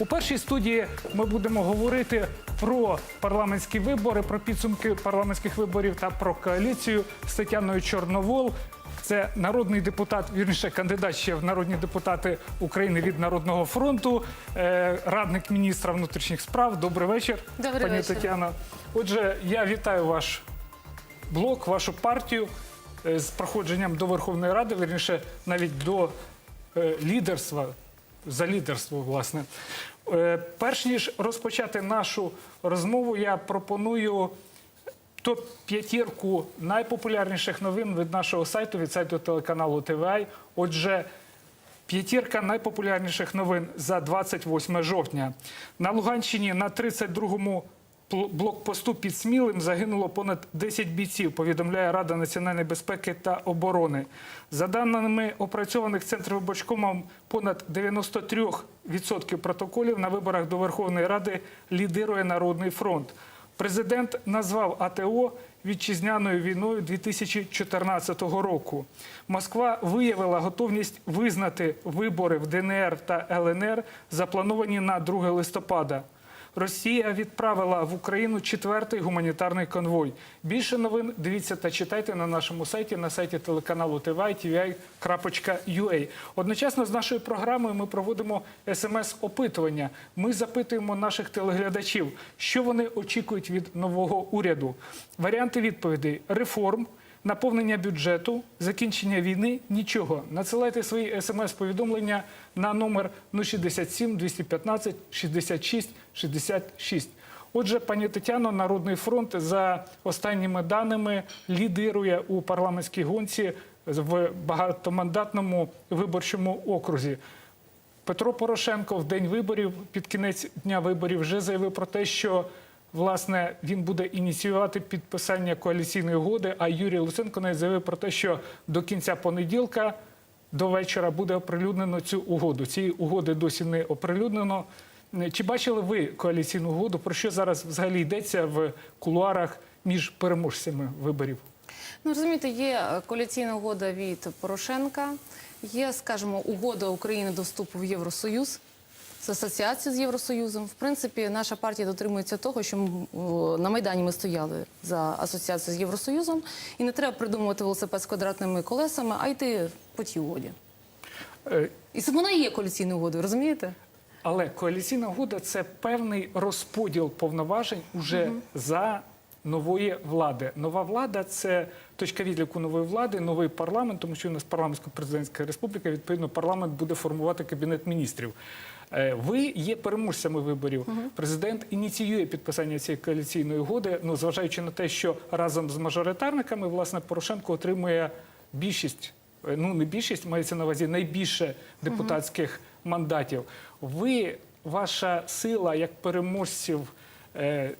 У першій студії ми будемо говорити про парламентські вибори, про підсумки парламентських виборів та про коаліцію з Тетяною Чорновол. Це народний депутат, вірніше кандидат ще в народні депутати України від Народного фронту, е, радник міністра внутрішніх справ. Добрий вечір, Добрий пані вечір. Тетяно. Отже, я вітаю ваш блок, вашу партію е, з проходженням до Верховної Ради, вірніше навіть до е, лідерства, за лідерство, власне. Е, Перш ніж розпочати нашу розмову, я пропоную топ-п'ятірку найпопулярніших новин від нашого сайту, від сайту телеканалу ТВА. Отже, П'ятірка найпопулярніших новин за 28 жовтня. На Луганщині на 32-му пл- блокпосту під Смілим загинуло понад 10 бійців, повідомляє Рада національної безпеки та оборони. За даними опрацьованих Центрвиборчкомом, понад 93% протоколів на виборах до Верховної Ради лідирує Народний фронт. Президент назвав АТО вітчизняною війною 2014 року. Москва виявила готовність визнати вибори в ДНР та ЛНР, заплановані на 2 листопада. Росія відправила в Україну четвертий гуманітарний конвой. Більше новин дивіться та читайте на нашому сайті, на сайті телеканалу tvi.tvi.ua. Одночасно з нашою програмою ми проводимо смс-опитування. Ми запитуємо наших телеглядачів, що вони очікують від нового уряду. Варіанти відповідей: реформ. Наповнення бюджету, закінчення війни нічого. Надсилайте свої смс-повідомлення на номер 067 215 66 66. Отже, пані Тетяно, Народний фронт за останніми даними лідирує у парламентській гонці в багатомандатному виборчому окрузі. Петро Порошенко в день виборів, під кінець дня виборів, вже заявив про те, що власне він буде ініціювати підписання коаліційної угоди. А Юрій Луценко навіть заявив про те, що до кінця понеділка до вечора буде оприлюднено цю угоду. Цієї угоди досі не оприлюднено. Чи бачили ви коаліційну угоду? Про що зараз взагалі йдеться в кулуарах між переможцями виборів? Ну розумієте, є коаліційна угода від Порошенка, є, скажімо, угода України до вступу в Євросоюз. З асоціацією з Євросоюзом. В принципі, наша партія дотримується того, що на Майдані ми стояли за асоціацією з Євросоюзом, і не треба придумувати велосипед з квадратними колесами, а йти по тій угоді. Е, І вона і є коаліційною угодою, розумієте? Але коаліційна угода це певний розподіл повноважень уже за нової влади. Нова влада це точка відліку нової влади, новий парламент, тому що у нас парламентсько-президентська республіка. Відповідно, парламент буде формувати кабінет міністрів. Е, Ви є переможцями виборів. Президент ініціює підписання цієї коаліційної угоди. Ну, зважаючи на те, що разом з мажоритарниками, власне, Порошенко отримує більшість е, ну не більшість, мається на увазі найбільше депутатських мандатів. Ви, ваша сила як переможців,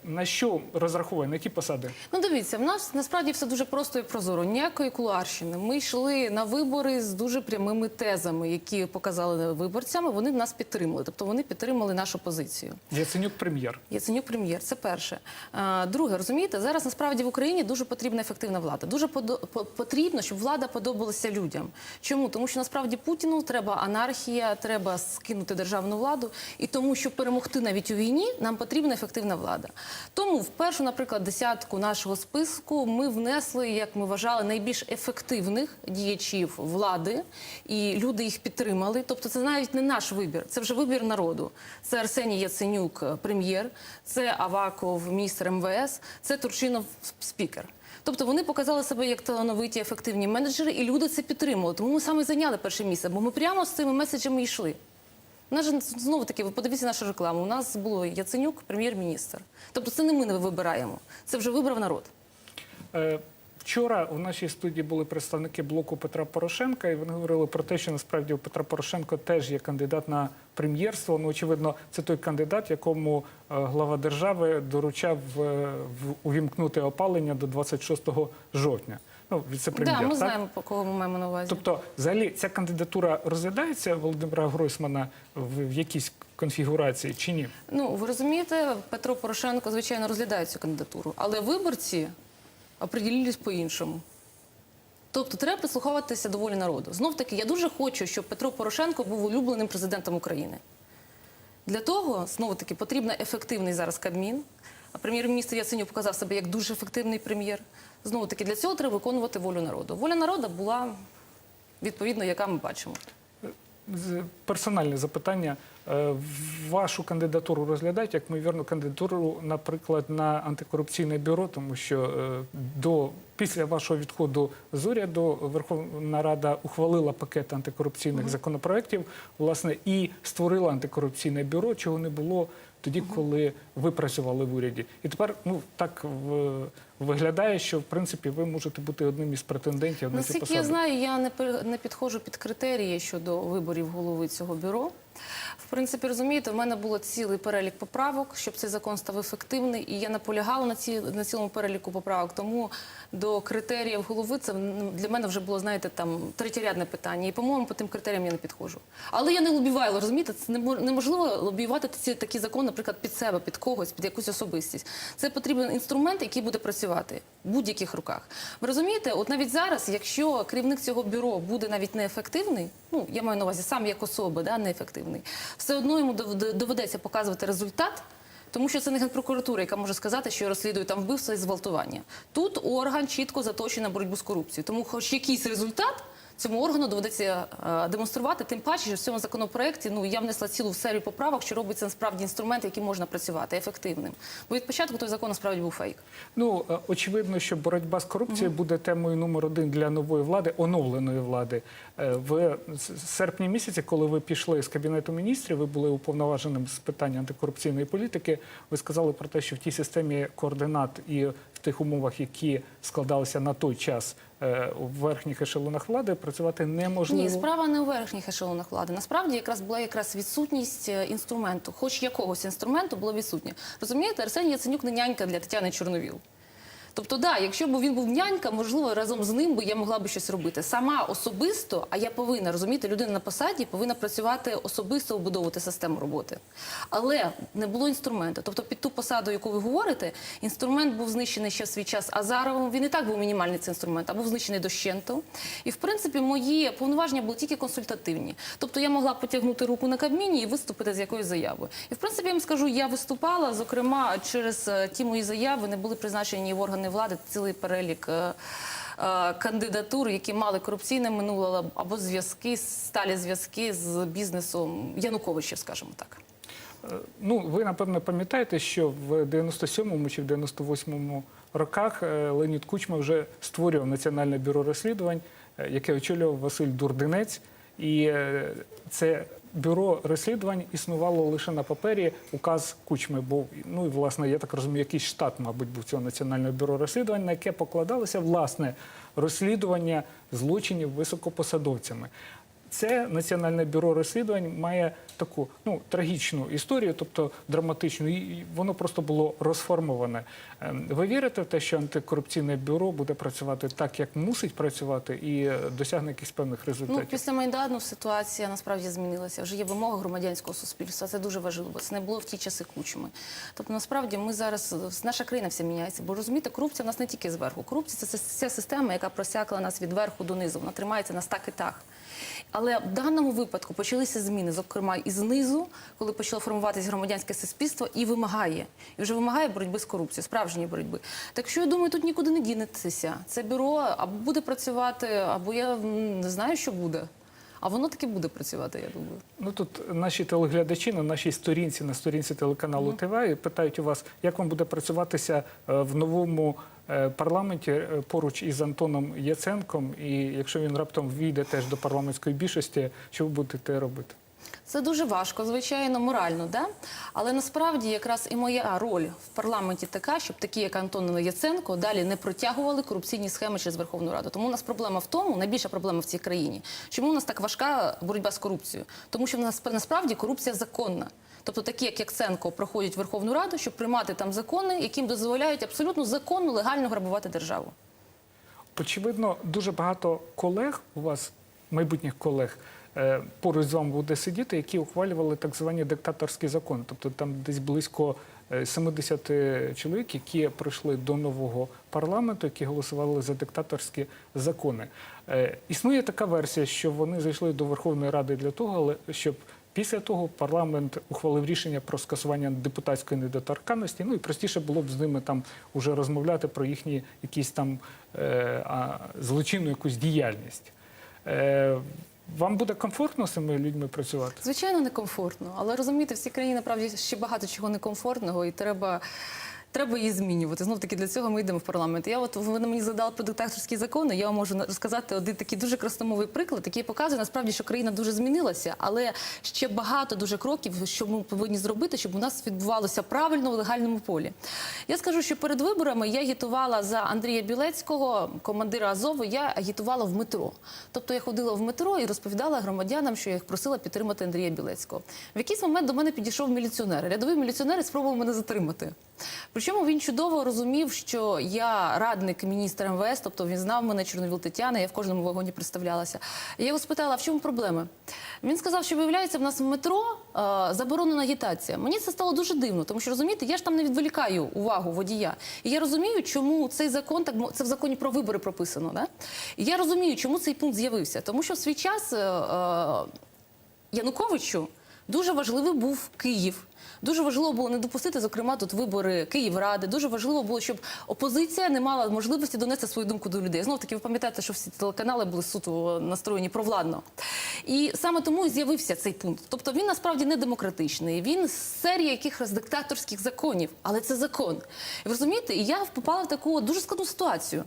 на що розраховує, на які посади? Ну, дивіться, в нас насправді все дуже просто і прозоро. Ніякої кулуарщини. Ми йшли на вибори з дуже прямими тезами, які показали виборцям. і Вони нас підтримали. Тобто вони підтримали нашу позицію. Яценюк прем'єр. Яценюк прем'єр, це перше. Друге, розумієте, зараз насправді в Україні дуже потрібна ефективна влада. Дуже потрібно, щоб влада подобалася людям. Чому? Тому що насправді Путіну треба анархія, треба скинути державну владу. І тому, щоб перемогти навіть у війні, нам потрібна ефективна влада. Тому в першу, наприклад, десятку нашого списку ми внесли, як ми вважали, найбільш ефективних діячів влади, і люди їх підтримали. Тобто, це навіть не наш вибір, це вже вибір народу. Це Арсеній Яценюк, е, прем'єр, це Аваков, міністр МВС, це Турчинов, спікер. Тобто вони показали себе як талановиті, ефективні менеджери, і люди це підтримали. Тому ми саме зайняли перше місце, бо ми прямо з цими меседжами йшли. У нас знову таки, ви подивіться нашу рекламу. У нас було Яценюк, прем'єр-міністр. Тобто це не ми не вибираємо, це вже вибрав народ. Е, Вчора у нашій студії були представники блоку Петра Порошенка, і вони говорили про те, що насправді у Петра Порошенко теж є кандидат на прем'єрство. Ну, очевидно, це той кандидат, якому е, глава держави доручав е, увімкнути опалення до 26 жовтня. Ну, віце-прем'єр. Так, ми так? знаємо, по кого ми маємо на увазі. Тобто, взагалі, ця кандидатура розглядається Володимира Гройсмана в, в якійсь конфігурації чи ні? Ну, ви розумієте, Петро Порошенко, звичайно, розглядає цю кандидатуру, але виборці оприділились по-іншому. Тобто треба прислуховуватися до волі народу. Знов таки, я дуже хочу, щоб Петро Порошенко був улюбленим президентом України. Для того знову таки потрібен ефективний зараз Кабмін. Прем'єр-міністр Яценюк показав себе як дуже ефективний прем'єр. Знову таки для цього треба виконувати волю народу. Воля народу була відповідно, яка ми бачимо. Персональне запитання. Е, Вашу кандидатуру розглядають як ймовірну кандидатуру, наприклад, на антикорупційне бюро, тому що е, до після вашого відходу з уряду Верховна Рада ухвалила пакет антикорупційних законопроєктів, власне, і створила антикорупційне бюро, чого не було тоді, коли ви працювали в уряді. І тепер ну так в- виглядає, що в принципі ви можете бути одним із претендентів на цю Наскільки я знаю, я не не підходжу під критерії щодо виборів голови цього бюро. В принципі, розумієте, в мене було цілий перелік поправок, щоб цей закон став ефективний, і я наполягала на ці на цілому переліку поправок. Тому до критеріїв голови це ну, для мене вже було, знаєте, там третєрядне питання. І по-моєму, по тим критеріям я не підходжу. Але я не лобіваю, розумієте, це немо- неможливо лобіювати ці такі закони, наприклад, під себе, під когось, під якусь особистість. Це потрібен інструмент, який буде працювати в будь-яких руках. Ви розумієте, от навіть зараз, якщо керівник цього бюро буде навіть неефективний, ну я маю на увазі сам як особа, да, неефективний, все одно йому доведеться показувати результат. Тому що це не генпрокуратура, яка може сказати, що розслідує там вбивство і зґвалтування. Тут орган чітко заточений на боротьбу з корупцією. Тому, хоч якийсь результат цьому органу доведеться е, демонструвати. Тим паче, що в цьому законопроекті ну я внесла цілу серію поправок, що робиться насправді інструмент, яким можна працювати ефективним. Бо від початку той закон насправді був фейк. Ну е, очевидно, що боротьба з корупцією буде темою номер один для нової влади, оновленої влади. Е, В серпні місяці, коли ви пішли з кабінету міністрів, ви були уповноваженим з питань антикорупційної політики. Ви сказали про те, що в тій системі координат і в тих умовах, які складалися на той час е, у верхніх ешелонах влади, працювати неможливо. Ні, справа не у верхніх ешелонах влади. Насправді якраз була якраз відсутність е, інструменту, хоч якогось інструменту було відсутнє. Розумієте, Арсеній Яценюк не нянька для Тетяни Чорновіл. Тобто, да, якщо б він був нянька, можливо, разом з ним би я могла би щось робити. Сама особисто, а я повинна розуміти, людина на посаді повинна працювати особисто обудовувати систему роботи. Але не було інструменту. Тобто, під ту посаду, яку ви говорите, інструмент був знищений ще в свій час Азаровим. Він і так був мінімальний цей інструмент, а був знищений дощенту. І в принципі, мої повноваження були тільки консультативні. Тобто я могла потягнути руку на Кабміні і виступити з якоюсь заявою. І в принципі, я вам скажу, я виступала. Зокрема, через е, ті мої заяви не були призначені в органи влади цілий перелік. е, е, Кандидатур, які мали корупційне минуле або зв'язки, сталі зв'язки з бізнесом Януковича, скажімо так. Ну, ви напевно пам'ятаєте, що в 97-му чи в 98-му роках е, Леонід Кучма вже створював Національне бюро розслідувань, е, яке очолював Василь Дурдинець. І е, це бюро розслідувань існувало лише на папері. Указ Кучми був. Ну і власне, я так розумію, якийсь штат, мабуть, був цього національного бюро розслідувань, на яке покладалося власне розслідування злочинів високопосадовцями. Це Національне бюро розслідувань має таку ну трагічну історію, тобто драматичну, і воно просто було розформоване. Ем, Ви вірите в те, що антикорупційне бюро буде працювати так, як мусить працювати, і е, досягне якихось певних результатів? Ну, після Майдану ситуація насправді змінилася. Вже є вимога громадянського суспільства. Це дуже важливо. Це не було в ті часи кучми. Тобто, насправді, ми зараз наша країна вся міняється. Бо розумієте, корупція в нас не тільки зверху. Корупція це ця система, яка просякла нас від верху до низу. Вона тримається на ста китах. Але в даному випадку почалися зміни, зокрема і знизу, коли почало формуватися громадянське суспільство, і вимагає, і вже вимагає боротьби з корупцією, справжньої боротьби. Так що я думаю, тут нікуди не дінетеся. Це бюро або буде працювати, або я не знаю, що буде. А воно таки буде працювати, я думаю. Ну тут наші телеглядачі на нашій сторінці, на сторінці телеканалу ТВ, питають у вас, як вам буде працюватися е, в новому парламенті е, поруч із Антоном Яценком, і якщо він раптом війде теж до парламентської більшості, що ви будете робити? Це дуже важко, звичайно, морально, да? але насправді якраз і моя роль в парламенті така, щоб такі, як Антон Яценко, далі не протягували корупційні схеми через Верховну Раду. Тому у нас проблема в тому, найбільша проблема в цій країні, чому у нас так важка боротьба з корупцією? Тому що в нас насправді корупція законна. Тобто такі, як Яценко, проходять Верховну Раду, щоб приймати там закони, яким дозволяють абсолютно законно, легально грабувати державу. Очевидно, дуже багато колег у вас, майбутніх колег, е, поруч з вами буде сидіти, які ухвалювали так звані диктаторські закони. Тобто там десь близько е, 70 чоловік, які прийшли до нового парламенту, які голосували за диктаторські закони. Е, Існує така версія, що вони зайшли до Верховної Ради для того, щоб Після того парламент ухвалив рішення про скасування депутатської недоторканності. Ну і простіше було б з ними там уже розмовляти про їхні якісь там е, злочинну якусь діяльність. Е, вам буде комфортно з цими людьми працювати? Звичайно, некомфортно, але розумієте, в цій країні насправді ще багато чого некомфортного, і треба. Треба її змінювати. Знов таки для цього ми йдемо в парламент. Я от ви мені задали про диктаторські закони. Я вам можу розказати один такий дуже красномовий приклад, який показує насправді, що країна дуже змінилася, але ще багато дуже кроків, що ми повинні зробити, щоб у нас відбувалося правильно в легальному полі. Я скажу, що перед виборами я агітувала за Андрія Білецького, командира Азову. Я агітувала в метро. Тобто я ходила в метро і розповідала громадянам, що я їх просила підтримати Андрія Білецького. В якийсь момент до мене підійшов міліціонер. Рядовий міліціонер спробував мене затримати. Причому він чудово розумів, що я радник міністра МВС, тобто він знав мене Чорновіл Тетяна, я в кожному вагоні представлялася. Я його спитала, в чому проблеми? Він сказав, що виявляється, в нас в метро е, заборонена агітація. Мені це стало дуже дивно, тому що розумієте, я ж там не відволікаю увагу водія. І я розумію, чому цей закон так це в законі про вибори прописано. Да? І я розумію, чому цей пункт з'явився, тому що в свій час. е, е, Януковичу дуже важливий був Київ. Дуже важливо було не допустити, зокрема, тут вибори Київради. Дуже важливо було, щоб опозиція не мала можливості донести свою думку до людей. Знов таки, ви пам'ятаєте, що всі телеканали були суто настроєні провладно. І саме тому і з'явився цей пункт. Тобто він насправді не демократичний. Він з серії якихось диктаторських законів, але це закон. І розумієте, і я попала в таку дуже складну ситуацію.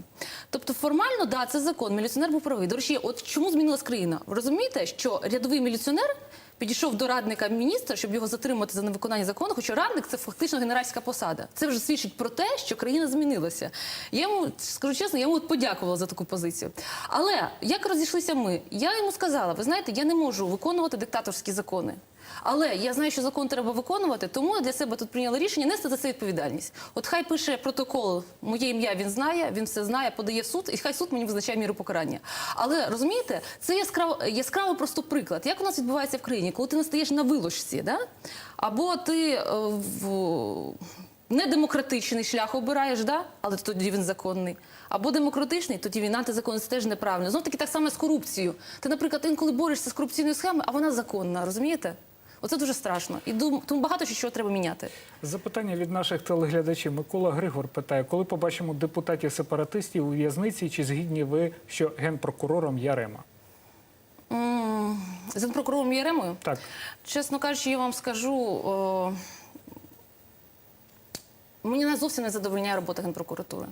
Тобто, формально, да, це закон. Міліціонер був правий. До речі, от чому змінилась країна? Ви розумієте, що рядовий міліціонер підійшов до радника міністра, щоб його затримати за невиконання закону, хоча радник це фактично генеральська посада. Це вже свідчить про те, що країна змінилася. Я йому скажу чесно, я йому подякувала за таку позицію. Але як розійшлися ми? Я йому сказала: ви знаєте, я не можу виконувати диктаторські закони. Але я знаю, що закон треба виконувати, тому для себе тут прийняла рішення нести за це відповідальність. От хай пише протокол, моє ім'я він знає, він все знає, подає суд, і хай суд мені визначає міру покарання. Але розумієте, це яскраво, яскраво просто приклад. Як у нас відбувається в країні, коли ти не стаєш на вилочці, да? або ти е, в недемократичний шлях обираєш, да? але тоді він законний. Або демократичний, тоді він антизаконний, це теж неправильно. Знов таки так само з корупцією. Ти, наприклад, інколи борешся з корупційною схемою, а вона законна, розумієте? Оце дуже страшно. І дум- тому багато що треба міняти. Запитання від наших телеглядачів. Микола Григор питає, коли побачимо депутатів-сепаратистів у в'язниці, чи згідні ви, що генпрокурором Ярема? З прокурором Єремою? Так. Чесно кажучи, я вам скажу, о, мені не зовсім не задовольняє робота Генпрокуратури.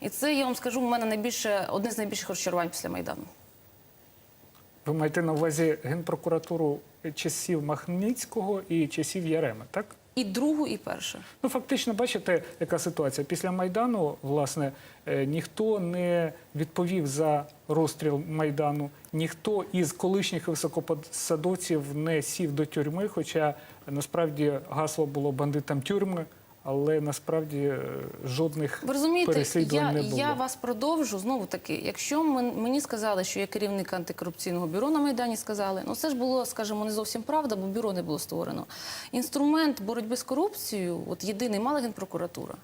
І це, я вам скажу, у мене найбільше, одне з найбільших розчарувань після Майдану. Ви маєте на увазі генпрокуратуру часів Махницького і часів Яреми, так? І другу, і перше. Ну, фактично, бачите, яка ситуація. Після Майдану, власне, е, ніхто не відповів за розстріл Майдану, ніхто із колишніх високопосадовців не сів до тюрми, хоча насправді гасло було бандитам тюрми, але насправді е, жодних Ви розумієте, переслідувань я, не було. я вас продовжу знову таки. Якщо мен- мені сказали, що я керівник антикорупційного бюро на Майдані, сказали, ну це ж було, скажімо, не зовсім правда, бо бюро не було створено. Інструмент боротьби з корупцією, от єдиний мала генпрокуратура.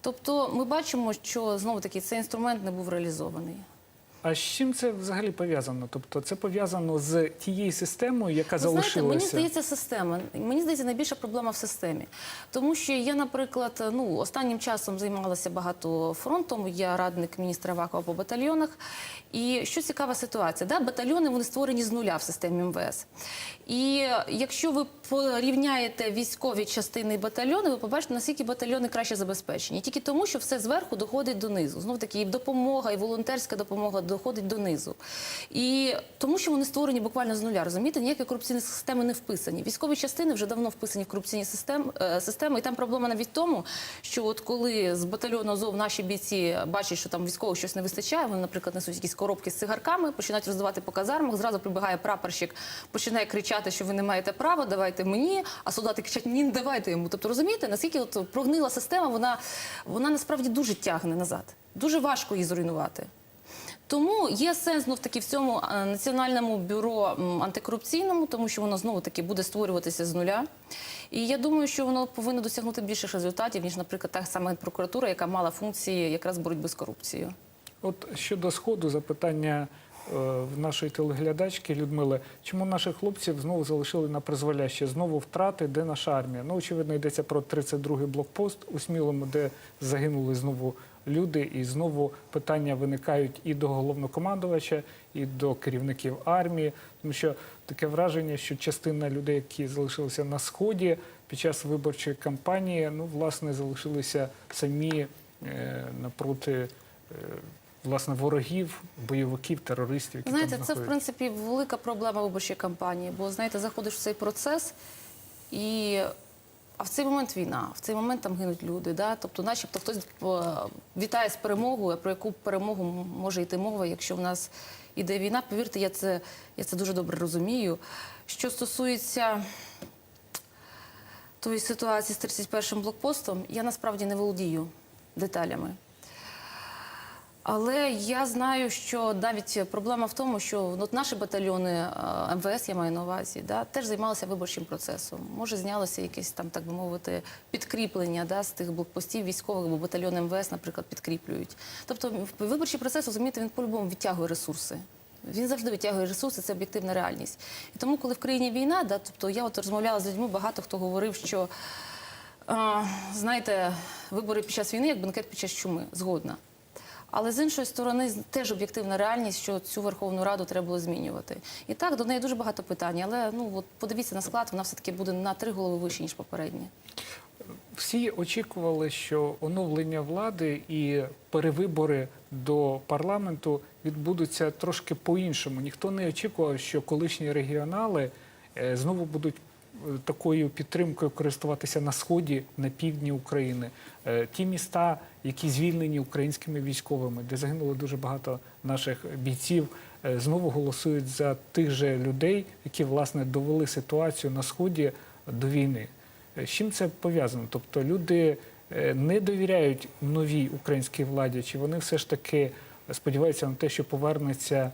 Тобто ми бачимо, що знову таки цей інструмент не був реалізований. А з чим це взагалі пов'язано? Тобто це пов'язано з тією системою, яка Ви знаєте, залишилася? мені здається, система. Мені здається, найбільша проблема в системі. Тому що я, наприклад, ну останнім часом займалася багато фронтом. Я радник міністра Авакова по батальйонах. І що цікава ситуація, да? батальйони вони створені з нуля в системі МВС. І якщо ви порівняєте військові частини і батальйони, ви побачите, наскільки батальйони краще забезпечені. І тільки тому, що все зверху доходить донизу. Знов таки, і допомога, і волонтерська допомога доходить донизу. І тому, що вони створені буквально з нуля. Розумієте, ніякі корупційні системи не вписані. Військові частини вже давно вписані в корупційні систем, е, системи. І там проблема навіть в тому, що от коли з батальйону Азов наші бійці бачать, що там військових щось не вистачає, вони, наприклад, несуть якісь коробки з цигарками, починають роздавати по казармах. Зразу прибігає прапорщик, починає кричати, що ви не маєте права, давайте мені. А солдати кричать, ні, давайте йому. Тобто розумієте, наскільки от прогнила система, вона, вона насправді дуже тягне назад. Дуже важко її зруйнувати. Тому є сенс знов таки в цьому е, національному бюро антикорупційному, тому що воно знову таки буде створюватися з нуля. І я думаю, що воно повинно досягнути більших результатів, ніж, наприклад, та сама прокуратура, яка мала функції якраз боротьби з корупцією. От щодо сходу запитання в нашої телеглядачки Людмили, чому наших хлопців знову залишили на призволяще, знову втрати, де наша армія? Ну, очевидно, йдеться про 32-й блокпост у Смілому, де загинули знову люди, і знову питання виникають і до головнокомандувача, і до керівників армії, тому що таке враження, що частина людей, які залишилися на сході під час виборчої кампанії, ну власне залишилися самі е, напроти. е, Власне, ворогів, бойовиків, терористів, які Знаєте, там це в принципі велика проблема виборчої кампанії, бо знаєте, заходиш в цей процес і. А в цей момент війна, в цей момент там гинуть люди. Да? Тобто, начебто, хтось е, вітає з перемогою, про яку перемогу може йти мова, якщо в нас іде війна. Повірте, я це, я це дуже добре розумію. Що стосується тої ситуації з 31-м блокпостом, я насправді не володію деталями. Але я знаю, що навіть проблема в тому, що ну, от наші батальйони е, МВС, я маю на увазі, теж займалися виборчим процесом. Може, знялося якесь там, так би мовити, підкріплення да, з тих блокпостів військових, бо батальйони МВС, наприклад, підкріплюють. Тобто, виборчий процес, розумієте, він по-любому відтягує ресурси. Він завжди витягує ресурси, це об'єктивна реальність. І тому, коли в країні війна, да, тобто я от розмовляла з людьми, багато хто говорив, що а, знаєте, вибори під час війни як бенкет під час чуми, згодна. Але з іншої сторони, теж об'єктивна реальність, що цю Верховну Раду треба було змінювати. І так, до неї дуже багато питань, але ну от подивіться на склад, вона все-таки буде на три голови вище, ніж попередня. Всі очікували, що оновлення влади і перевибори до парламенту відбудуться трошки по-іншому. Ніхто не очікував, що колишні регіонали е, знову будуть такою підтримкою користуватися на сході, на півдні України. Е, Ті міста, які звільнені українськими військовими, де загинуло дуже багато наших бійців, е, знову голосують за тих же людей, які власне довели ситуацію на сході до війни. З чим це пов'язано? Тобто люди е, не довіряють новій українській владі, чи вони все ж таки сподіваються на те, що повернеться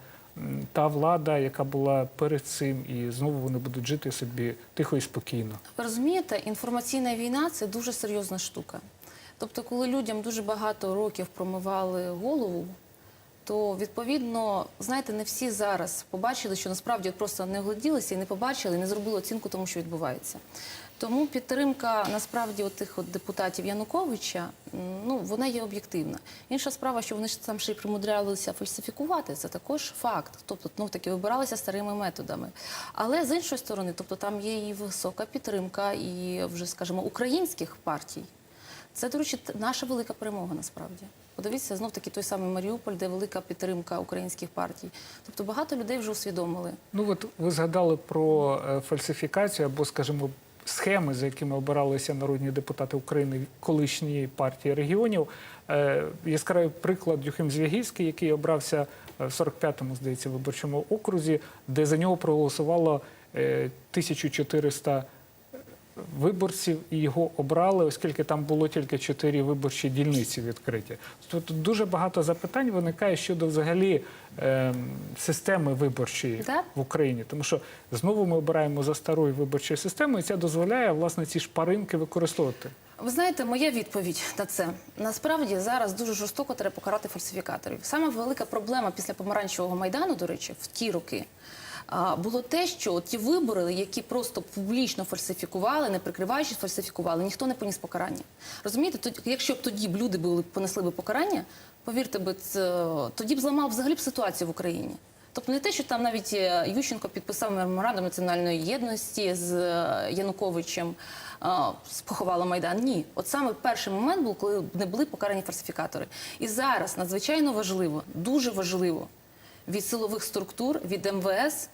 та влада, яка була перед цим, і знову вони будуть жити собі тихо і спокійно. Розумієте, інформаційна війна це дуже серйозна штука. Тобто, коли людям дуже багато років промивали голову, то відповідно, знаєте, не всі зараз побачили, що насправді просто не огляділися і не побачили, і не зробили оцінку тому, що відбувається. Тому підтримка насправді тих депутатів Януковича, ну вона є об'єктивна. Інша справа, що вони ж там ще й примудрялися фальсифікувати, це також факт. Тобто, ну таки вибиралися старими методами. Але з іншої сторони, тобто там є і висока підтримка, і вже скажімо, українських партій. Це, до речі, наша велика перемога насправді. Подивіться, знов таки той самий Маріуполь, де велика підтримка українських партій. Тобто багато людей вже усвідомили. Ну от ви згадали про е, фальсифікацію або, скажімо, схеми, за якими обиралися народні депутати України колишньої партії регіонів. Е, Яскравий приклад Юхим Звягільський, який обрався е, в 45-му, здається, виборчому окрузі, де за нього проголосувало е, 1400 виборців і його обрали, оскільки там було тільки чотири виборчі дільниці відкриті. Тобто дуже багато запитань виникає щодо взагалі е, системи виборчої Да. в Україні, тому що знову ми обираємо за старою виборчою системою, і це дозволяє власне ці шпаринки використовувати. Ви знаєте, моя відповідь на це насправді зараз дуже жорстоко треба покарати фальсифікаторів. Сама велика проблема після помаранчевого майдану, до речі, в ті роки. Було те, що ті вибори, які просто публічно фальсифікували, не прикриваючись, фальсифікували, ніхто не поніс покарання. Розумієте, тоді, якщо б тоді б люди були понесли би покарання, повірте це, тоді б зламав взагалі б ситуацію в Україні. Тобто не те, що там навіть е, Ющенко підписав меморандум національної єдності з е, Януковичем, е, поховала Майдан. Ні, от саме перший момент був, коли не були покарані фальсифікатори. І зараз надзвичайно важливо, дуже важливо від силових структур, від МВС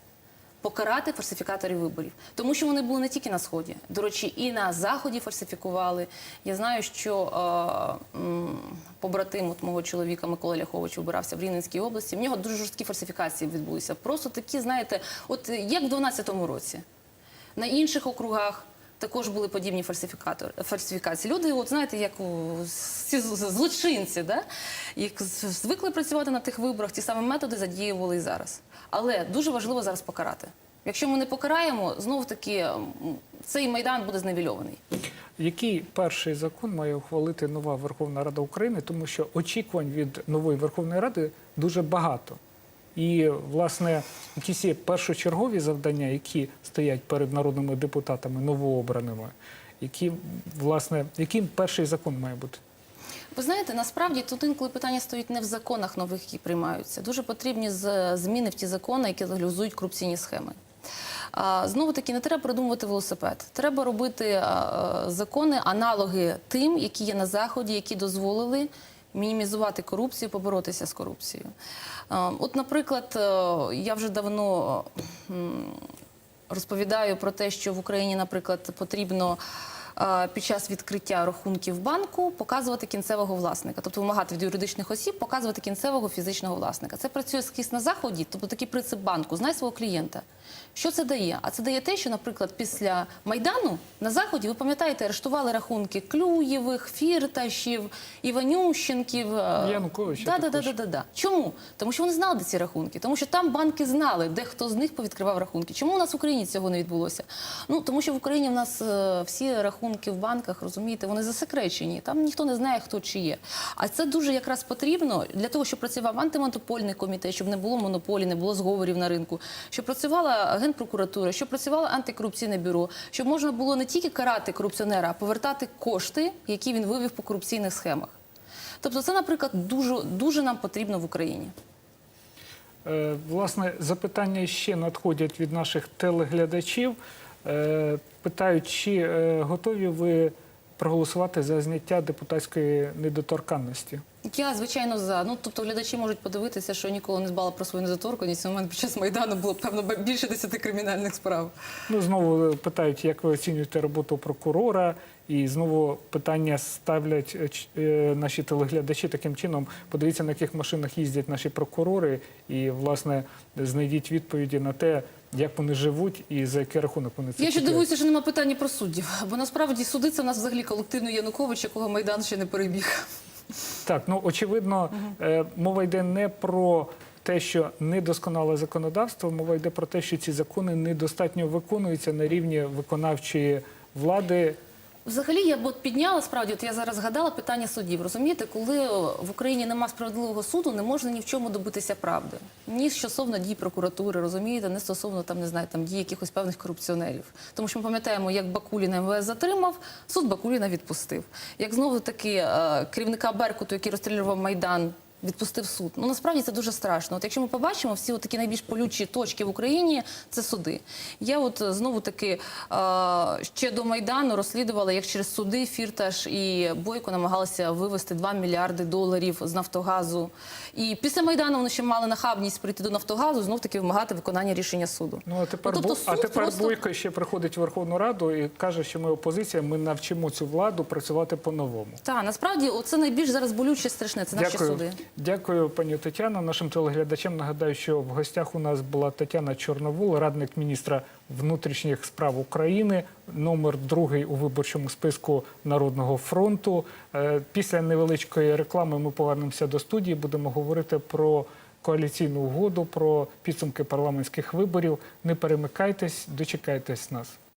покарати фальсифікаторів виборів, тому що вони були не тільки на сході. До речі, і на заході фальсифікували. Я знаю, що е, побратим от мого чоловіка Микола Ляхович вибирався в Рівненській області. В нього дуже жорсткі фальсифікації відбулися. Просто такі, знаєте, от як в 12-му році. На інших округах також були подібні фальсифікатори, фальсифікації. Люди, от знаєте, як злочинці, да? як звикли працювати на тих виборах, ті самі методи задіювали і зараз. Але дуже важливо зараз покарати. Якщо ми не покараємо, знову таки цей майдан буде зневільований. Який перший закон має ухвалити нова Верховна Рада України, тому що очікувань від нової Верховної Ради дуже багато. І, власне, якісь є першочергові завдання, які стоять перед народними депутатами новообраними, які, власне, яким перший закон має бути? Ви знаєте, насправді тут інколи питання стоїть не в законах нових, які приймаються. Дуже потрібні зміни в ті закони, які легалізують корупційні схеми. Знову таки, не треба придумувати велосипед. Треба робити а, закони, аналоги тим, які є на заході, які дозволили мінімізувати корупцію, поборотися з корупцією. От, наприклад, е, я вже давно розповідаю про те, що в Україні, наприклад, потрібно е, під час відкриття рахунків банку показувати кінцевого власника, тобто вимагати від юридичних осіб показувати кінцевого фізичного власника. Це працює скрізь на заході, тобто такий принцип банку знай свого клієнта. Що це дає? А це дає те, що, наприклад, після майдану на заході ви пам'ятаєте, арештували рахунки Клюєвих, Фірташів, Іванющенків. е, Януковича да, да, да, да, да, да. Чому? Тому що вони знали де ці рахунки, тому що там банки знали, де хто з них повідкривав рахунки. Чому у нас в Україні цього не відбулося? Ну тому що в Україні в нас е, всі рахунки в банках, розумієте, вони засекречені. Там ніхто не знає, хто чи є. А це дуже якраз потрібно для того, щоб працював антимонопольний комітет, щоб не було монополії, не було зговорів на ринку, щоб працювала генпрокуратура, щоб працювало антикорупційне бюро, щоб можна було не тільки карати корупціонера, а повертати кошти, які він вивів по корупційних схемах. Тобто, це, наприклад, дуже дуже нам потрібно в Україні. Е, Власне, запитання ще надходять від наших телеглядачів. Е, Питають, чи е, готові ви проголосувати за зняття депутатської недоторканності? Я звичайно за. Ну тобто глядачі можуть подивитися, що я ніколи не збала про свою недоторканність. У мене під час майдану було певно більше десяти кримінальних справ. Ну, знову питають, як ви оцінюєте роботу прокурора, і знову питання ставлять е, е, наші телеглядачі таким чином. Подивіться, на яких машинах їздять наші прокурори, і власне знайдіть відповіді на те, як вони живуть і за який рахунок вони це Я ще дивуюся, що немає питання про суддів, бо насправді суди це в нас взагалі колективний Янукович, якого майдан ще не перебіг. Так, ну очевидно, угу. мова йде не про те, що недосконале законодавство, мова йде про те, що ці закони недостатньо виконуються на рівні виконавчої влади. Взагалі, я б от підняла справді, от я зараз згадала питання судів. Розумієте, коли в Україні нема справедливого суду, не можна ні в чому добитися правди. Ні стосовно дій прокуратури, розумієте, не стосовно там не знаю, там дій якихось певних корупціонерів. Тому що ми пам'ятаємо, як Бакуліна МВС затримав, суд Бакуліна відпустив. Як знову таки е, керівника Беркуту, який розстрілював майдан. Відпустив суд. Ну насправді це дуже страшно. От якщо ми побачимо всі такі найбільш болючі точки в Україні, це суди. Я от е, знову таки е, ще до майдану розслідувала, як через суди Фірташ і Бойко намагалися вивести 2 мільярди доларів з Нафтогазу. І після майдану вони ще мали нахабність прийти до Нафтогазу, знов таки вимагати виконання рішення суду. Ну а тепер, тобто Бо- а тепер просто- Бойко ще приходить в Верховну Раду і каже, що ми опозиція, ми навчимо цю владу працювати по-новому. Так, насправді це найбільш зараз болюче страшне. Це наші Дякую. суди. Дякую, пані Тетяно. Нашим телеглядачам нагадаю, що в гостях у нас була Тетяна Чорновол, радник міністра внутрішніх справ України, номер другий у виборчому списку Народного фронту. Е, Після невеличкої реклами ми повернемося до студії. Будемо говорити про коаліційну угоду, про підсумки парламентських виборів. Не перемикайтесь, дочекайтесь нас.